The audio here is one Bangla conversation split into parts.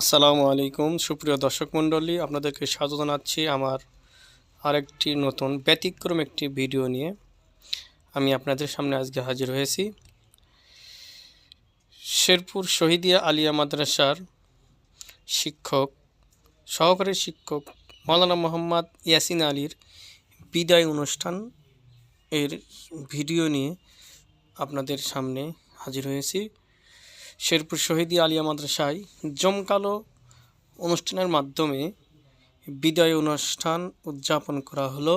আসসালামু আলাইকুম, সুপ্রিয় দর্শক মণ্ডলী, আপনাদেরকে স্বাগত জানাচ্ছি আমার আরেকটি নতুন ব্যতিক্রম একটি ভিডিও নিয়ে। আমি আপনাদের সামনে আজকে হাজির হয়েছি। শেরপুর শহীদিয়া আলিয়া মাদ্রাসার শিক্ষক, সহকারী শিক্ষক মৌলানা মোহাম্মদ ইয়াসিন আলীর বিদায় অনুষ্ঠান এর ভিডিও নিয়ে আপনাদের সামনে হাজির হয়েছি। শেরপুর শহীদি আলিয়া মাদ্রাসায় জমকালো অনুষ্ঠানের মাধ্যমে বিদায় অনুষ্ঠান উদযাপন করা হলো।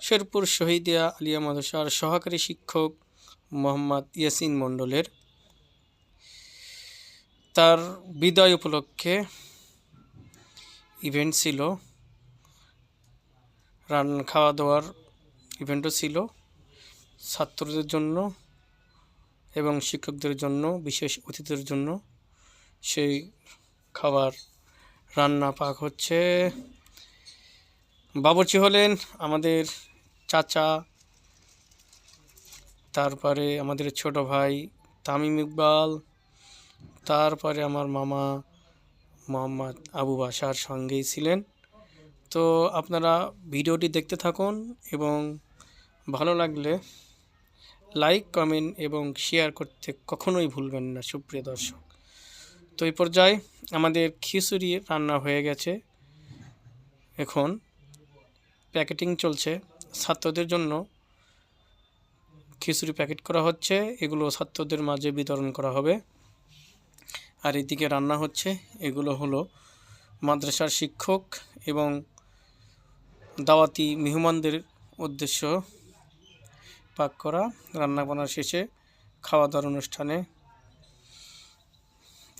শেরপুর শহীদিয়া আলিয়া মাদ্রাসার সহকারী শিক্ষক মোহাম্মদ ইয়াসিন মণ্ডলের তার বিদায় উপলক্ষে ইভেন্ট ছিল, রান খাওয়া দাওয়ার ইভেন্টও ছিল। ছাত্রদের জন্য এবং শিক্ষকদের জন্য, বিশেষ অতিথিদের জন্য সেই খাবার রান্না পাক হচ্ছে। বাবুর্চি হলেন আমাদের চাচা, তারপরে আমাদের ছোট ভাই তামিম ইকবাল, তারপরে আমার মামা মোহাম্মদ আবু বাসার সঙ্গেই ছিলেন। তো আপনারা ভিডিওটি দেখতে থাকুন এবং ভালো লাগলে লাইক কমেন্ট এবং শেয়ার করতে কখনোই ভুলবেন না, সুপ্রিয় দর্শক। তো এই পর্যায়ে আমাদের খিচুড়ি রান্না হয়ে গেছে। এখন প্যাকেটিং চলছে। ছাত্রদের জন্য খিচুড়ি প্যাকেট করা হচ্ছে। এগুলো ছাত্রদের মাঝে বিতরণ করা হবে। আর এদিকে রান্না হচ্ছে। এগুলো হলো মাদ্রাসার শিক্ষক এবং দাওয়াতি মেহমানদের উদ্দেশ্য। পাক করা রান্না বান্না শেষে খাওয়া দাওয়ার অনুষ্ঠানে।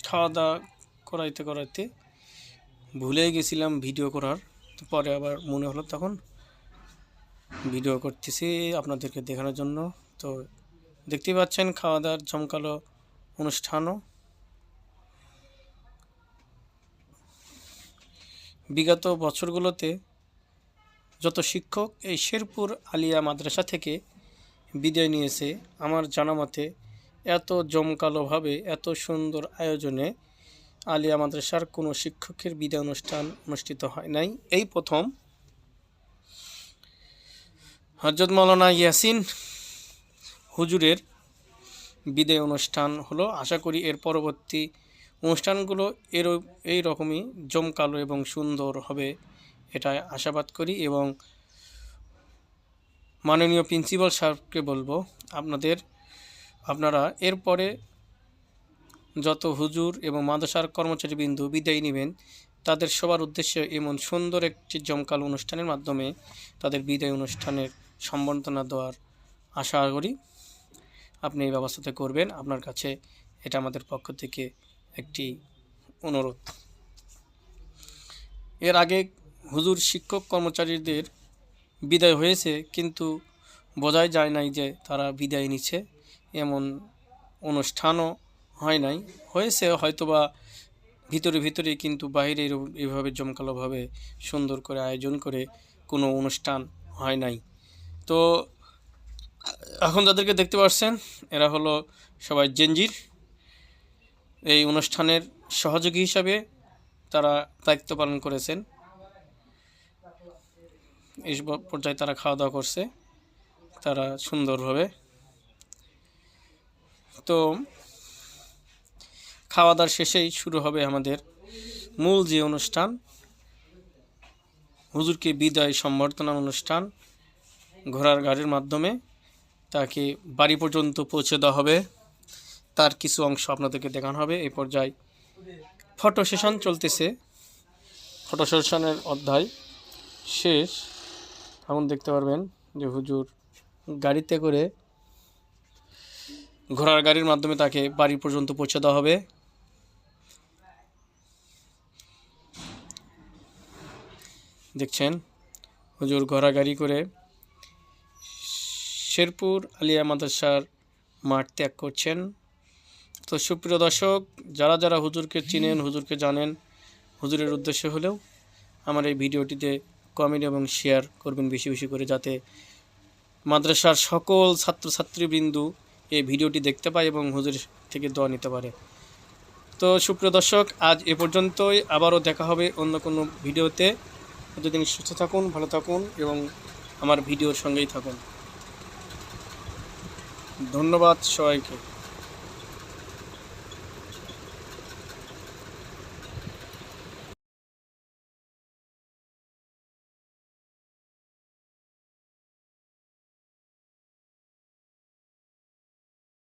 খাওয়া দাওয়া করাইতে করাইতে ভুলে গেছিলাম ভিডিও করার। পরে আবার মনে হলো তখন ভিডিও করতেছি আপনাদেরকে দেখানোর জন্য। তো দেখতেই পাচ্ছেন খাওয়া দাওয়ার জমকালো অনুষ্ঠানও। বিগত বছরগুলোতে যত শিক্ষক এই শেরপুর আলিয়া মাদ্রাসা থেকে বিদায় নিয়েছে। আমার জানা মতে, এত জমকালোভাবে, এত সুন্দর আয়োজনে আলিয়া মাদ্রাসার কোনো শিক্ষকের বিদায় অনুষ্ঠান অনুষ্ঠিত হয় নাই। এই প্রথম। হজরত মৌলানা ইয়াসিন হুজুরের বিদায় অনুষ্ঠান হলো। আশা করি এর পরবর্তী অনুষ্ঠানগুলো এর, এই রকমই জমকালো এবং সুন্দর হবে এটা আশাবাদ করি এবং মাননীয় প্রিন্সিপাল সাহেবকে বলব, আপনাদের, আপনারা এরপরে যত হুজুর এবং মাদ্রাসার কর্মচারীবৃন্দু বিদায় নেবেন, তাদের সবার উদ্দেশ্যে এমন সুন্দর একটি জমকাল অনুষ্ঠানের মাধ্যমে তাদের বিদায় অনুষ্ঠানের সম্বর্ধনা দেওয়ার আশা করি। আপনি এই ব্যবস্থাতে করবেন, আপনার কাছে এটা আমাদের পক্ষ থেকে একটি অনুরোধ। এর আগে হুজুর, শিক্ষক, কর্মচারীদের বিদায় হয়েছে, কিন্তু বোঝাই যায় নাই যে তারা বিদায় নিচ্ছে। এমন অনুষ্ঠানও হয় নাই। হয়েছে হয়তোবা ভিতরে ভিতরে, কিন্তু বাইরে এভাবে জমকালোভাবে সুন্দর করে আয়োজন করে কোনো অনুষ্ঠান হয় নাই। তো এখন যাদেরকে দেখতে পাচ্ছেন এরা হলো সবাই জেনজির। এই অনুষ্ঠানের সহযোগী হিসাবে তারা দায়িত্ব পালন করেছেন। এই পর্যায়ে তারা খাওয়া দাওয়া করছে। তারা সুন্দরভাবে। তো খাওয়া দাওয়ার শেষেই শুরু হবে আমাদের মূল যে অনুষ্ঠান, হুজুরকে বিদায় সম্বর্ধনা অনুষ্ঠান ঘোড়ার গাড়ির মাধ্যমে। তাকে বাড়ি পর্যন্ত পৌঁছে দেওয়া হবে। তার কিছু অংশ আপনাদেরকে দেখানো হবে। এই পর্যায়ে ফটো সেশন চলতেছে। ফটো সেশনের অধ্যায় শেষ। এখন দেখতে পারবেন যে হুজুর গাড়িতে করে ঘোড়ার গাড়ির মাধ্যমে তাকে বাড়ি পর্যন্ত পৌঁছে দেওয়া হবে। দেখছেন? হুজুর ঘোড়া গাড়ি করে শেরপুর আলিয়া মাদ্রাসার মাঠ ত্যাগ করছেন। তো সুপ্রিয় দর্শক, যারা যারা হুজুরকে চিনেন, হুজুরকে জানেন, হুজুরের উদ্দেশ্য হলেও আমার এই ভিডিওটিতে কমেন্ট এবং শেয়ার করবেন বেশি বেশি করে যাতে মাদ্রাসার সকল ছাত্রছাত্রীবৃন্দু এই ভিডিওটি দেখতে পায় এবং হুজুর থেকে দোয়া নিতে পারে। তো সুপ্রিয় দর্শক, আজ এ পর্যন্তই। আবারও দেখা হবে অন্য কোনো ভিডিওতে। ততদিন সুস্থ থাকুন, ভালো থাকুন এবং আমার ভিডিওর সঙ্গেই থাকুন। ধন্যবাদ সবাইকে।